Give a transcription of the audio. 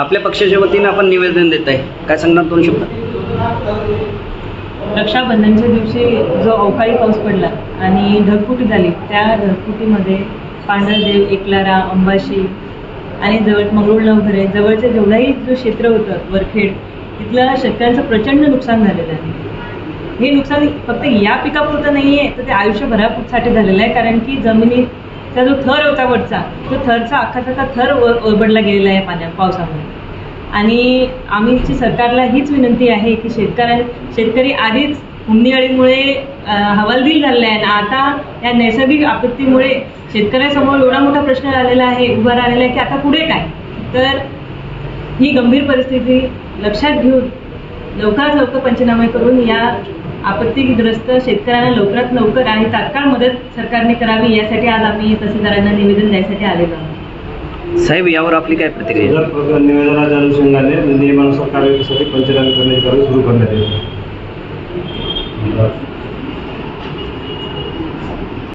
आपल्या पक्षाच्या वतीनं आपण निवेदन देत आहे. काय सांगणार दोन शब्द रक्षाबंधनच्या दिवशी जो अवकाळी पाऊस पडला आणि ढगफुटी झाली त्या ढगफुटीमध्ये पांढरदेव एकलारा अंबाशी आणि जवळ मंगरुळ वगैरे जवळचं जेवढाही जो क्षेत्र होतं वरखेड तिथलं शेतकऱ्यांचं प्रचंड नुकसान झालेलं आहे. हे नुकसान फक्त या पिकापुरतं नाही आहे तर ते आयुष्यभरासाठी झालेलं आहे कारण की जमिनीत तर जो थर होता वरचा. तो थरचा अख्खाचा थर वर ओरबडला गेलेला आहे पाण्या पावसामुळे. आणि आम्हीची सरकारला हीच विनंती आहे की शेतकऱ्या शेतकरी आधीच हुंडीअळीमुळे हवालदिल झालेला आहे. आणि आता या नैसर्गिक आपत्तीमुळे शेतकऱ्यासमोर एवढा मोठा प्रश्न आलेला आहे उभा राहिलेला आहे की आता पुढे काय? तर ही गंभीर परिस्थिती लक्षात घेऊन लवकरात लवकर पंचनामे करून या आपत्तीग्रस्त शेतकऱ्यांना लवकरात लवकर आणि तात्काळ मदत सरकारने करावी यासाठी आज आम्ही तहसीलदारांना निवेदन द्यायसाठी आलेलो आहोत. साहेब यावर आपली काय प्रतिक्रिया निवेदनाच्या अनुषंगाने नियमानुसार कार्यवाहीसाठी पंचनामे करण्याची कार्य सुरू करण्यात येईल.